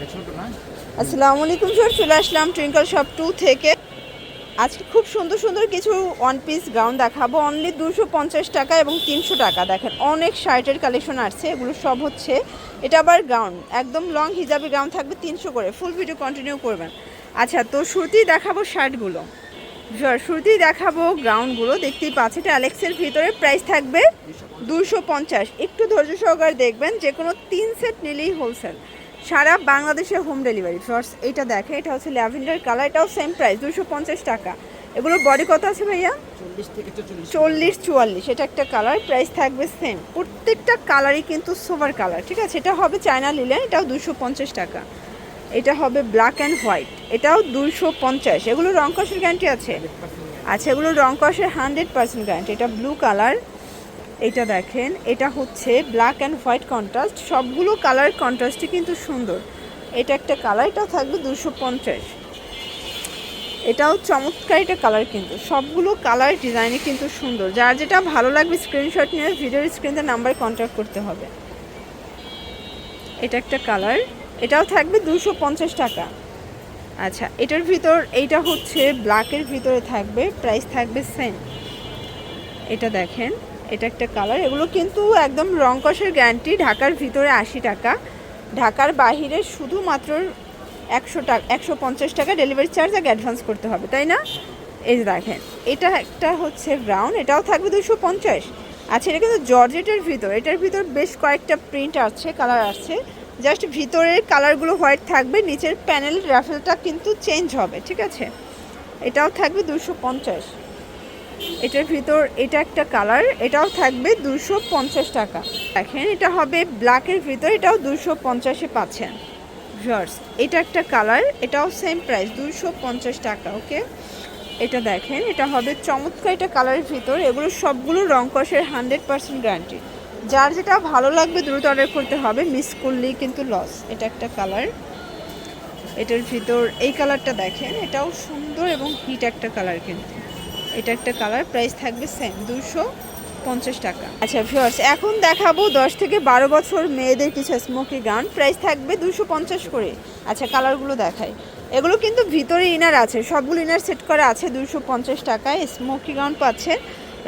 আসসালামু আলাইকুম স্যার, চলে আসলাম টুইঙ্কল শপ টু থেকে। আজকে খুব সুন্দর সুন্দর কিছু ওয়ান পিস গাউন দেখাবো। অনলি দুশো পঞ্চাশ টাকা এবং তিনশো টাকা। দেখেন, অনেক শার্টের কালেকশন আসছে। এগুলো সব হচ্ছে এটা আবার গাউন একদম লং হিজাবি গাউন থাকবে তিনশো করে। ফুল ভিডিও কন্টিনিউ করবেন। আচ্ছা তো শুরুতেই দেখাবো শার্টগুলো। শুরুতেই দেখাবো গাউনগুলো দেখতেই পাচ্ছি এটা অ্যালেক্সের ভিতরে প্রাইস থাকবে দুশো পঞ্চাশ। একটু ধৈর্য সহকারে দেখবেন যে কোনো তিন সেট নিলেই হোলসেল সারা বাংলাদেশে হোম ডেলিভারি ফার্স্ট এটা দেখে, এটা হচ্ছে ল্যাভেন্ডার কালার, এটাও সেম প্রাইস দুশো পঞ্চাশ টাকা। এগুলোর বডি কত আছে ভাইয়া? চল্লিশ চুয়াল্লিশ। এটা একটা কালার প্রাইস থাকবে সেম প্রত্যেকটা কালারই কিন্তু সোভার কালার ঠিক আছে? এটা হবে চায়না লিলে এটাও দুশো পঞ্চাশ টাকা। এটা হবে ব্ল্যাক অ্যান্ড হোয়াইট এটাও দুশো পঞ্চাশ। এগুলো রং কষের গ্যারান্টি আছে? আচ্ছা এগুলো রং কষের হান্ড্রেড পার্সেন্ট গ্যারান্টি এটা ব্লু কালার এটা দেখেন, এটা হচ্ছে ব্ল্যাক অ্যান্ড হোয়াইট কন্ট্রাস্ট সবগুলো কালার কন্ট্রাস্টই কিন্তু সুন্দর। এটা একটা কালার এটাও থাকবে দুশো পঞ্চাশ। এটাও চমৎকার একটা কালার কিন্তু, সবগুলো কালার ডিজাইনই কিন্তু সুন্দর। যার যেটা ভালো লাগবে স্ক্রিনশট নিয়ে ভিডিওর স্ক্রিনে নাম্বার কন্ট্যাক্ট করতে হবে। এটা একটা কালার এটাও থাকবে দুশো পঞ্চাশ টাকা। আচ্ছা এটার ভিতর, এইটা হচ্ছে ব্ল্যাকের ভিতরে থাকবে প্রাইস থাকবে সেম এটা দেখেন, এটা একটা কালার। এগুলো কিন্তু একদম রং কষের গ্যারান্টি ঢাকার ভিতরে আশি টাকা। ঢাকার বাহিরে শুধুমাত্র একশো টাকা একশো পঞ্চাশ টাকা ডেলিভারি চার্জ আগে অ্যাডভান্স করতে হবে, তাই না? এই যে দেখেন, এটা একটা হচ্ছে ব্রাউন এটাও থাকবে দুশো পঞ্চাশ। আচ্ছা এটা কিন্তু জর্জেটের ভিতর, এটার ভিতর বেশ কয়েকটা প্রিন্ট আছে কালার আছে। জাস্ট ভিতরের কালারগুলো হোয়াইট থাকবে, নিচের প্যানেল রাফেলটা কিন্তু চেঞ্জ হবে, ঠিক আছে? এটাও থাকবে দুশো পঞ্চাশ। এটার ভিতর, এটা একটা কালার, এটাও থাকবে দুশো পঞ্চাশ টাকা। দেখেন, এটা হবে ব্ল্যাকের ভিতর, এটাও দুশো পঞ্চাশে পাচ্ছেন। ভিউয়ার্স, এটা একটা কালার, এটাও সেম প্রাইস, দুশো পঞ্চাশ টাকা, ওকে? এটা দেখেন, এটা হবে চমৎকার এটা কালারের ভিতর, এগুলো সবগুলো রং কষের হান্ড্রেড পার্সেন্ট গ্যারান্টি। যার যেটা ভালো লাগবে, দ্রুত অর্ডার করতে হবে, মিস করলেই কিন্তু লস, এটা একটা কালার। এটার ভিতর, এই কালারটা দেখেন, এটাও সুন্দর এবং হিট একটা কালার কিন্তু। এটা একটা কালার প্রাইস থাকবে সেম দুশো পঞ্চাশ টাকা। আচ্ছা ভিউয়ার্স এখন দেখাবো দশ থেকে বারো বছর মেয়েদের কিছু স্মোকি গান প্রাইস থাকবে দুশো পঞ্চাশ করে। আচ্ছা কালারগুলো দেখাই। এগুলো কিন্তু ভিতরে ইনার আছে, সবগুলো ইনার সেট করা আছে, দুশো পঞ্চাশ টাকায়। স্মোকি গাউন পাচ্ছেন,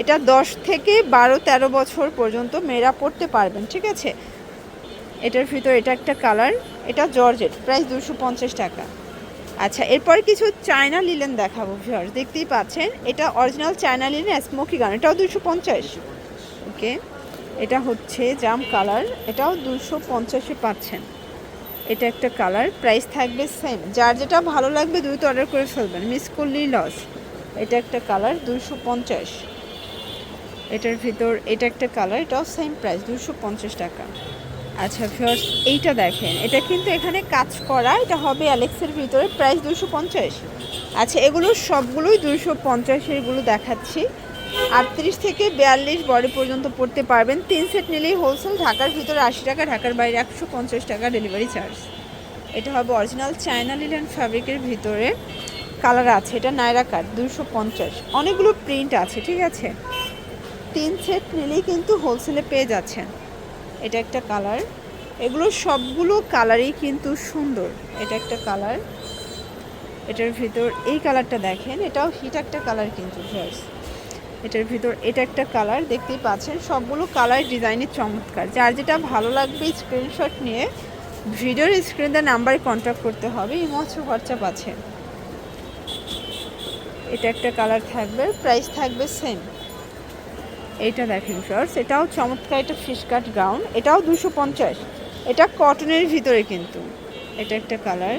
এটা দশ থেকে বারো, তেরো বছর পর্যন্ত মেয়েরা পড়তে পারবেন, ঠিক আছে? এটার ভিতর এটা একটা কালার এটা জর্জেট প্রাইস দুশো পঞ্চাশ টাকা। আচ্ছা এরপর কিছু চায়না লিলেন দেখাবো ভিউয়ার্স দেখতেই পাচ্ছেন, এটা অরিজিনাল চায়না লিলেন স্মোকি গান এটাও দুশো পঞ্চাশ। ওকে, এটা হচ্ছে জাম কালার, এটাও দুশো পঞ্চাশে পাচ্ছেন। এটা একটা কালার প্রাইস থাকবে সেম যার যেটা ভালো লাগবে, দ্রুত অর্ডার করে ফেলবেন। মিস করলেই লস এটা একটা কালার দুশো পঞ্চাশ। এটার ভিতর, এটা একটা কালার, এটাও সেম প্রাইস দুশো পঞ্চাশ টাকা। আচ্ছা ফিওর্স এইটা দেখেন। এটা কিন্তু এখানে কাজ করা, এটা হবে অ্যালেক্সের ভিতরে প্রাইস দুশো পঞ্চাশ। আচ্ছা এগুলো সবগুলোই দুশো পঞ্চাশেরগুলো দেখাচ্ছি। আটত্রিশ থেকে বিয়াল্লিশ বডি পর্যন্ত পড়তে পারবেন। তিন সেট নিলেই হোলসেল ঢাকার ভিতরে আশি টাকা, ঢাকার বাইরে একশো পঞ্চাশ টাকা ডেলিভারি চার্জ এটা হবে অরিজিনাল চায়না লিলেন ফ্যাব্রিকের ভিতরে। কালার আছে, এটা নাইরা কাট দুশো পঞ্চাশ। অনেকগুলো প্রিন্ট আছে, ঠিক আছে? তিন সেট নিলেই কিন্তু হোলসেলে পেয়ে যাচ্ছেন। এটা একটা কালার। এগুলো সবগুলো কালারই কিন্তু সুন্দর। এটা একটা কালার। এটার ভিতর এই কালারটা দেখেন, এটাও হিট একটা কালার কিন্তু জার্স এটার ভিতর এটা একটা কালার, দেখতেই পাচ্ছেন, সবগুলো কালার ডিজাইনের চমৎকার। যার যেটা ভালো লাগবে স্ক্রিনশট নিয়ে ভিডিওর স্ক্রিনে নাম্বারে কন্ট্যাক্ট করতে হবে, এই মৎস্য হোয়াটসঅ্যাপ আছে। এটা একটা কালার থাকবে প্রাইস থাকবে সেম এইটা দেখেন শর্টস এটাও চমৎকার একটা ফিশ কাট গাউন এটাও দুশো পঞ্চাশ। এটা কটনের ভিতরে কিন্তু, এটা একটা কালার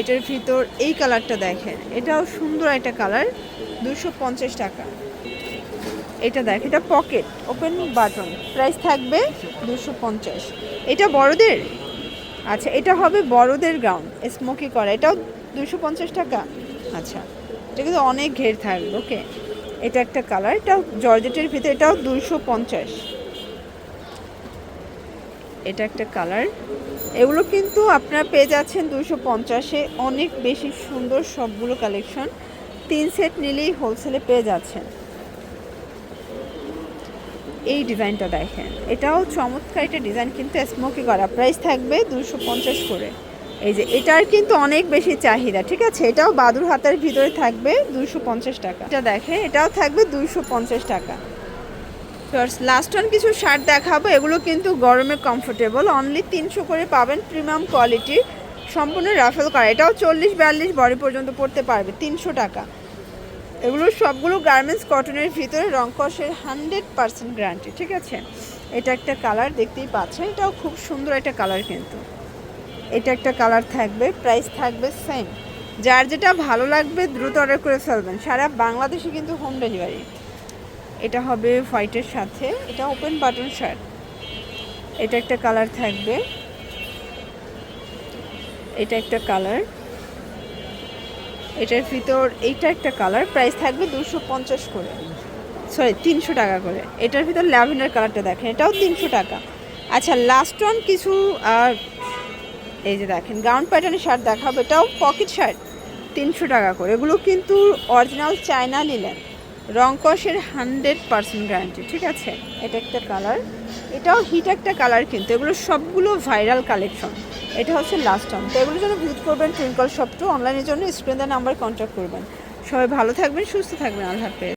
এটার ভিতর এই কালারটা দেখেন, এটাও সুন্দর একটা কালার দুশো পঞ্চাশ টাকা। এটা দেখ, এটা পকেট ওপেন বাটন প্রাইস থাকবে দুশো পঞ্চাশ। এটা বড়দের? আচ্ছা এটা হবে বড়দের গাউন স্মোকি করা, এটাও দুশো পঞ্চাশ টাকা। আচ্ছা এটা কিন্তু অনেক ঘের থাকবে ওকে এটা একটা কালার, এটাও জর্জেটের ভিতরে, এটাও দুশো পঞ্চাশ। এটা একটা কালার। এগুলো কিন্তু আপনারা পেয়ে যাচ্ছেন দুশো পঞ্চাশে। অনেক বেশি সুন্দর সবগুলো কালেকশন। তিন সেট নিলেই হোলসেলে পেয়ে যাচ্ছেন। এই ডিজাইনটা দেখেন। এটাও চমৎকার একটা ডিজাইন, কিন্তু স্মোকি করা প্রাইস থাকবে দুশো পঞ্চাশ করে। এই যে, এটার কিন্তু অনেক বেশি চাহিদা, ঠিক আছে? এটাও বাদুর হাতের ভিতরে থাকবে দুশো পঞ্চাশ টাকা। এটা দেখে এটাও থাকবে দুশো পঞ্চাশ টাকা। লাস্ট অন কিছু শার্ট দেখাবো, এগুলো কিন্তু গরমে কমফোর্টেবল অনলি তিনশো করে পাবেন প্রিমিয়াম কোয়ালিটির সম্পূর্ণ রাফেল করা এটাও চল্লিশ, বিয়াল্লিশ বডি পর্যন্ত পড়তে পারবে, তিনশো টাকা। এগুলো সবগুলো গার্মেন্টস কটনের ভিতরে রংকসের হান্ড্রেড পার্সেন্ট গ্যারান্টি ঠিক আছে? এটা একটা কালার দেখতেই পাচ্ছেন, এটাও খুব সুন্দর একটা কালার কিন্তু। এটা একটা কালার থাকবে প্রাইস থাকবে সেম যার যেটা ভালো লাগবে, দ্রুত অর্ডার করে ফেলবেন। সারা বাংলাদেশে কিন্তু হোম ডেলিভারি এটা হবে হোয়াইটের সাথে। এটা ওপেন বাটন শার্ট এটা একটা কালার থাকবে। এটা একটা কালার। এটার ভিতর এইটা একটা কালার। প্রাইস থাকবে দুশো পঞ্চাশ করে। সরি তিনশো টাকা করে। এটার ভিতর ল্যাভেন্ডার কালারটা দেখেন। এটাও তিনশো টাকা। আচ্ছা লাস্ট ওয়ান কিছু এই যে দেখেন, গাউন প্যাটার্নের শার্ট দেখাবো, এটাও পকেট শার্ট তিনশো টাকা করে। এগুলো কিন্তু অরিজিনাল চায়না নিলেন রংকসের হান্ড্রেড পার্সেন্ট গ্যারান্টি ঠিক আছে? এটা একটা কালার এটাও হিট একটা কালার কিন্তু, এগুলো সবগুলো ভাইরাল কালেকশন এটা হচ্ছে লাস্ট টাইম তো এগুলোর জন্য ভিজিট করবেন টুইঙ্কল শপ টু অনলাইনের জন্য স্ক্রিন নাম্বার কন্ট্যাক্ট করবেন। সবাই ভালো থাকবেন, সুস্থ থাকবেন, আল্লাহ হাফেজ।